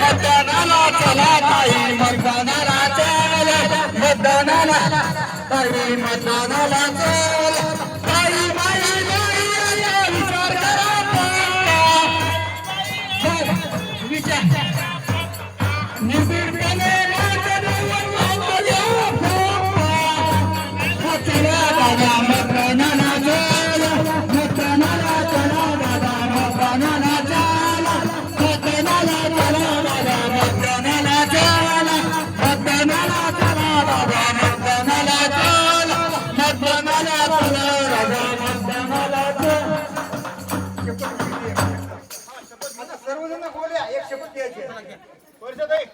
मतदानाला चला ताई मतदानाला चल मतदानाला ताई मतदानाला चल ताई माई विचार करा विचार वर्षात एक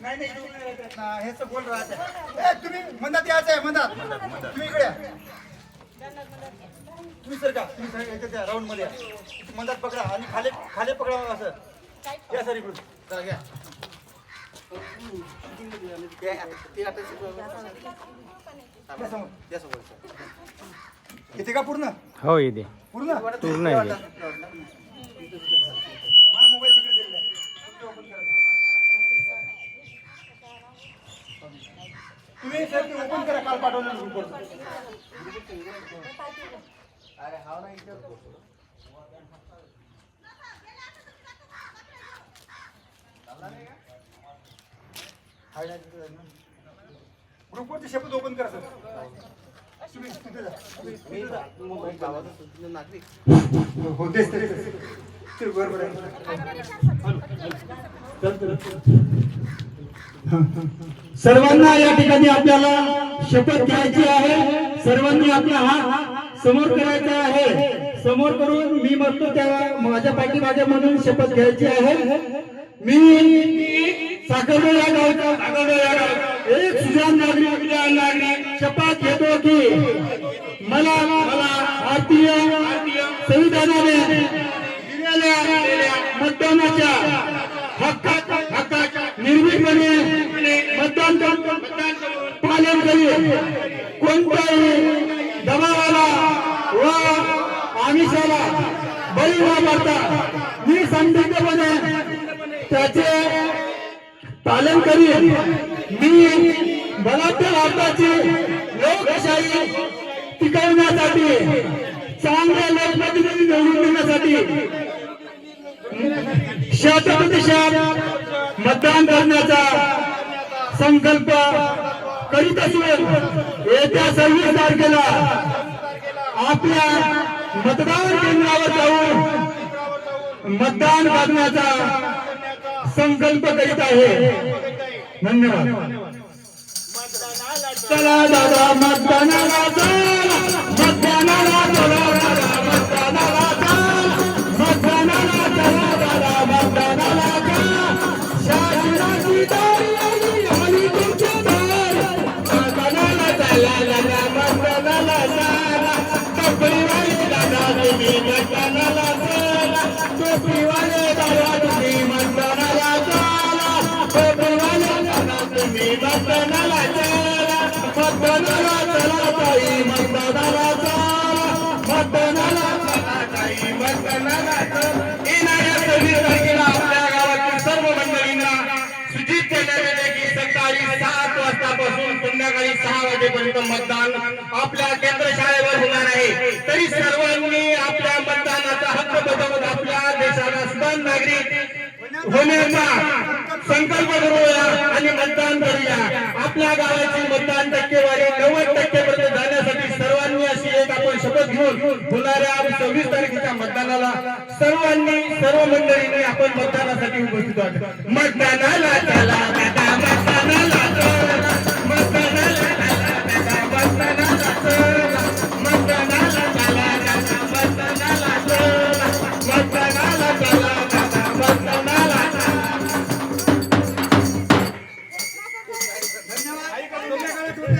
नाही नाही हेच बोल राहते. ए तुम्ही मंदात यायचं आहे मंदात तुम्ही इकडे या. तुम्ही सर का? तुम्ही सर याच्यात या राऊंडमध्ये या. मंदात पकडा आणि खाली खाली पकडा असं. या सर इकडून. चला घ्या. येते का पूर्ण? हो येते. पूर्ण? पूर्ण आहे. माझा मोबाईल तिकडे दिलेला आहे. तुम्ही open करा. तुम्ही सर ते ओपन करा काल पाठवलेलं ग्रुपवर ग्रुपवरची शपथ ओपन करा सर तुम्ही तिथे जा. तुम्ही तिथे जा. हो तेच तेच बरोबर आहे सर्वांना या ठिकाणी आपल्याला शपथ घ्यायची आहे. सर्वांनी आपला हात समोर करायचा आहे. समोर करून मी म्हणतो त्या माझ्या पाठीमागे शपथ घ्यायची आहे. मी साखरडो या गावचा साखरडो या गावचा एक सुजान नागरिक नागरिक शपथ घेतो की मला भारतीय संविधानाने दिलेल्या मतदानाच्या हक्काचा हक्काच्या निर्भीकपणे कोणत्याही दबावाला व आमिषाला बळी न पडता मी संदिग्धपणे त्याचे पालन करीन. मी बलात्कार भारताची लोकशाही टिकवण्यासाठी चांगले लोकप्रतिनिधी निवडून देण्यासाठी शत प्रतिशत मतदान करण्याचा संकल्प करीत असून येत्या सव्वीस तारखेला आपल्या मतदान केंद्रावर जाऊन मतदान करण्याचा संकल्प करीत आहे. धन्यवाद. चला दादा मतदानाला चला. मतदानाला चला दादा मतदानाला चला. मतदानाला चला दादा मतदानाला चला. शासनाची मतदानाला चला ताई मतदानाला चला मतदानाला चला ताई मतदानाला येणाऱ्या सव्वीस तारखेला आपल्या गावातील सर्व मंडळींना सूचित की सकाळी सात वाजतापासून संध्याकाळी सहा वाजेपर्यंत मतदान आपल्या केंद्र शाळेवर होणार आहे. तरी सर्वांनी आपल्या मतदानाचा हक्क बजावत आपल्या देशाला सुदान नागरिक होण्याचा संकल्प करून मतदान करूया. आपल्या गावाची मतदान टक्केवारी नव्वद टक्केपर्यंत जाण्यासाठी सर्वांनी अशी एक आपण शपथ घेऊन होणाऱ्या सव्वीस तारखेच्या मतदानाला सर्वांनी सर्व मंडळींनी आपण मतदानासाठी उपस्थित आहोत. मतदानाला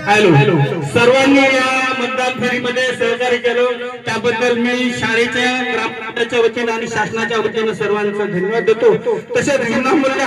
हॅलो. सर्वांनी या मतदान फेरीमध्ये सहकार्य केलं. त्याबद्दल मी शाळेच्या ग्रामपंचायतच्या वतीनं आणि शासनाच्या वतीनं सर्वांचा धन्यवाद देतो. तसेच